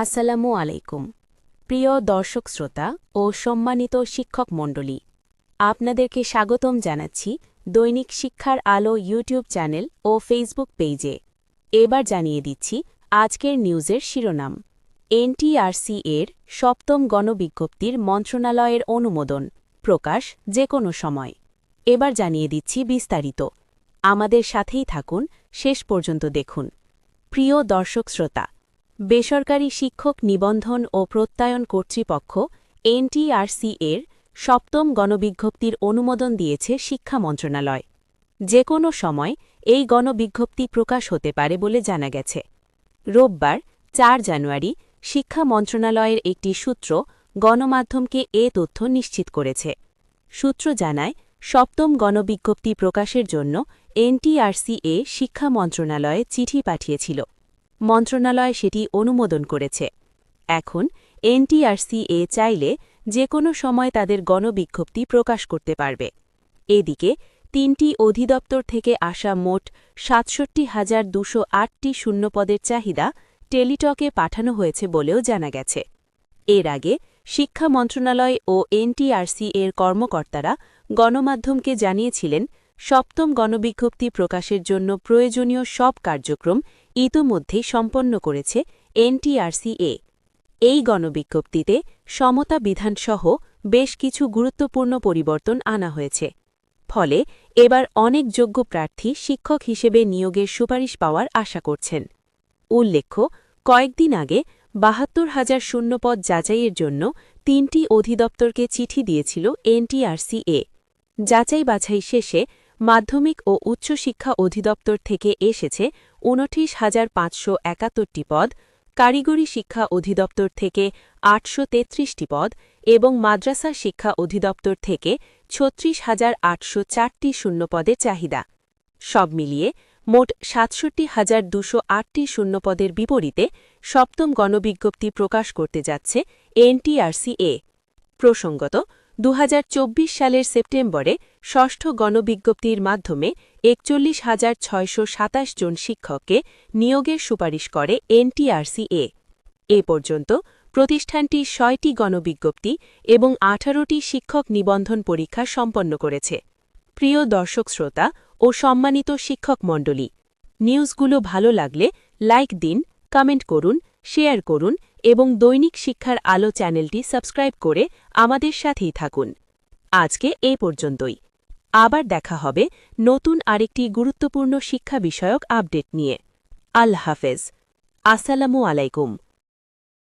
আসসালামু আলাইকুম। প্রিয় দর্শক শ্রোতা ও সম্মানিত শিক্ষক মণ্ডলী, আপনাদেরকে স্বাগতম জানাচ্ছি দৈনিক শিক্ষার আলো ইউটিউব চ্যানেল ও ফেসবুক পেজে। এবার জানিয়ে দিচ্ছি আজকের নিউজের শিরোনাম। এনটিআরসি এর সপ্তম গণবিজ্ঞপ্তির মন্ত্রণালয়ের অনুমোদন প্রকাশ যে কোনো সময়। এবার জানিয়ে দিচ্ছি বিস্তারিত। আমাদের সাথেই থাকুন, শেষ পর্যন্ত দেখুন। প্রিয় দর্শক শ্রোতা বেসরকারি শিক্ষক নিবন্ধন ও প্রত্যয়ন কর্তৃপক্ষ এনটিআরসি এর সপ্তম গণবিজ্ঞপ্তির অনুমোদন দিয়েছে শিক্ষা মন্ত্রণালয়। যে কোনো সময় এই গণবিজ্ঞপ্তি প্রকাশ হতে পারে বলে জানা গেছে। রোববার, চার জানুয়ারি, শিক্ষা মন্ত্রণালয়ের একটি সূত্র গণমাধ্যমকে এ তথ্য নিশ্চিত করেছে। সূত্র জানায়, সপ্তম গণবিজ্ঞপ্তি প্রকাশের জন্য এনটিআরসিএ শিক্ষা মন্ত্রণালয়ে চিঠি পাঠিয়েছিল। মন্ত্রণালয় সেটি অনুমোদন করেছে। এখন এনটিআরসিএ চাইলে যে কোনো সময় তাদের গণবিজ্ঞপ্তি প্রকাশ করতে পারবে। এদিকে, তিনটি অধিদপ্তর থেকে আসা মোট সাতষট্টি হাজার দুশো আটটি শূন্যপদের চাহিদা টেলিটকে পাঠানো হয়েছে বলেও জানা গেছে। এর আগে, শিক্ষা মন্ত্রণালয় ও এনটিআরসি এর কর্মকর্তারা গণমাধ্যমকে জানিয়েছিলেন সপ্তম গণবিজ্ঞপ্তি প্রকাশের জন্য প্রয়োজনীয় সব কার্যক্রম ইতোমধ্যেই সম্পন্ন করেছে এনটিআরসিএ। এই গণবিজ্ঞপ্তিতে সমতা বিধানসহ বেশ কিছু গুরুত্বপূর্ণ পরিবর্তন আনা হয়েছে। ফলে এবার অনেক যোগ্য প্রার্থী শিক্ষক হিসেবে নিয়োগের সুপারিশ পাওয়ার আশা করছেন। উল্লেখ্য, কয়েকদিন আগে বাহাত্তর হাজার শূন্যপদ যাচাইয়ের জন্য তিনটি অধিদপ্তরকে চিঠি দিয়েছিল এনটিআরসিএ। যাচাই বাছাই শেষে মাধ্যমিক ও উচ্চশিক্ষা অধিদপ্তর থেকে এসেছে উনত্রিশ হাজার পাঁচশো একাত্তরটি পদ, কারিগরি শিক্ষা অধিদপ্তর থেকে আটশো পদ এবং মাদ্রাসা শিক্ষা অধিদপ্তর থেকে ছত্রিশ হাজার আটশো চারটি শূন্যপদের চাহিদা। সব মিলিয়ে মোট সাতষট্টি হাজার দুশো আটটি শূন্যপদের বিপরীতে সপ্তম গণবিজ্ঞপ্তি প্রকাশ করতে যাচ্ছে এনটিআরসিএ। প্রসঙ্গত দু হাজার চব্বিশ সালের সেপ্টেম্বরে ষষ্ঠ গণবিজ্ঞপ্তির মাধ্যমে একচল্লিশ হাজার ছয়শো সাতাশ জন শিক্ষককে নিয়োগের সুপারিশ করে এনটিআরসিএ। এ পর্যন্ত প্রতিষ্ঠানটি ছয়টি গণবিজ্ঞপ্তি এবং আঠারোটি শিক্ষক নিবন্ধন পরীক্ষা সম্পন্ন করেছে। প্রিয় দর্শক শ্রোতা ও সম্মানিত শিক্ষক মণ্ডলী, নিউজগুলো ভালো লাগলে লাইক দিন, কমেন্ট করুন, শেয়ার করুন এবং দৈনিক শিক্ষার আলো চ্যানেলটি সাবস্ক্রাইব করে আমাদের সাথেই থাকুন। আজকে এ পর্যন্তই। আবার দেখা হবে নতুন আরেকটি গুরুত্বপূর্ণ শিক্ষা বিষয়ক আপডেট নিয়ে। আল্লাহ হাফেজ। আসসালামু আলাইকুম।